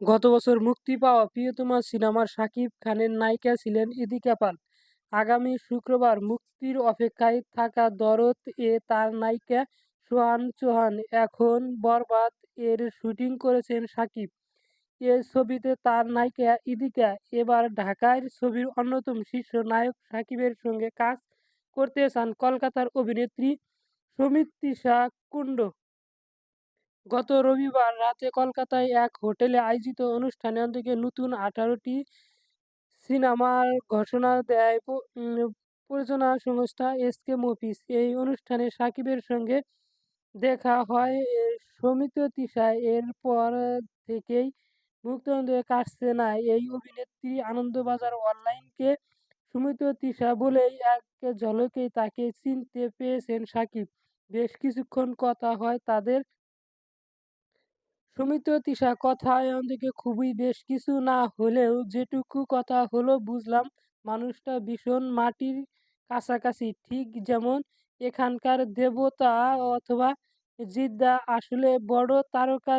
গত বছর মুক্তি পাওয়া প্রিয়তমা সিনেমার শাকিব খানের নায়িকা ছিলেন ইদিকা পাল আগামী শুক্রবার মুক্তির অপেক্ষায় থাকা দরদ এ তার নায়িকা সোহান চৌহান এখন বরবাদ এর শুটিং করেছেন শাকিব। এ ছবিতে তার নায়িকা ইদিকা এবার ঢাকায় ছবির অন্যতম শীর্ষ নায়ক শাকিবের সঙ্গে কাজ করতে চান কলকাতার অভিনেত্রী সমিতিশা কুণ্ড। গত রবিবার রাতে কলকাতায় এক হোটেলে আয়োজিত অনুষ্ঠানে অন্তত নতুন আঠারোটি সিনেমার ঘোষণা দেয় প্রযোজনা সংস্থা এসকে মুভিজ। এই অনুষ্ঠানে সাকিবের সঙ্গে দেখা হয় সমিত তিশা এরপর থেকেই মুক্তমন্ত্রী কাটছে না। এই অভিনেত্রী আনন্দবাজার অনলাইনকে সুমিত তিশা বলেই এক ঝলকেই তাকে চিনতে পেরেছেন সাকিব। বেশ কিছুক্ষণ কথা হয় তাদের সুমিত তিশা এমন থেকে খুবই বেশ কিছু না হলেও যেটুকু কথা হলো বুঝলাম। মানুষটা ভীষণ মাটির কাছাকাছি, ঠিক যেমন এখানকার দেবতা অথবা জিদ্দা আসলে বড় তারকা